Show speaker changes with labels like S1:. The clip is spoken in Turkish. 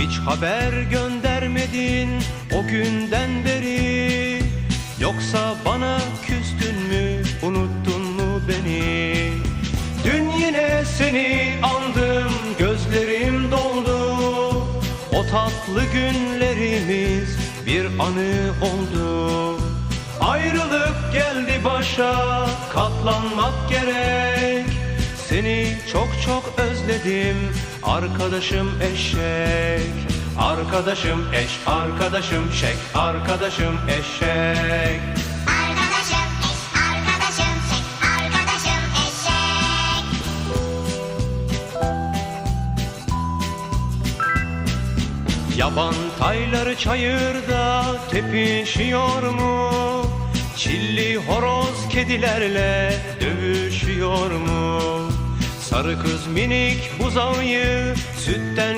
S1: Hiç haber göndermedin o günden beri. Yoksa bana küstün mü unuttun mu beni? Dün yine seni andım gözlerim doldu. O tatlı günlerimiz bir anı oldu. Ayrılık geldi başa katlanmak gerek. Seni çok çok özledim arkadaşım eşek Arkadaşım eş, arkadaşım şek, arkadaşım eşek
S2: Arkadaşım eş, arkadaşım şek, arkadaşım eşek.
S1: Yaban tayları çayırda tepişiyor mu? Çilli horoz kedilerle dövüşüyor? Sarı kız minik buzağıyı sütten?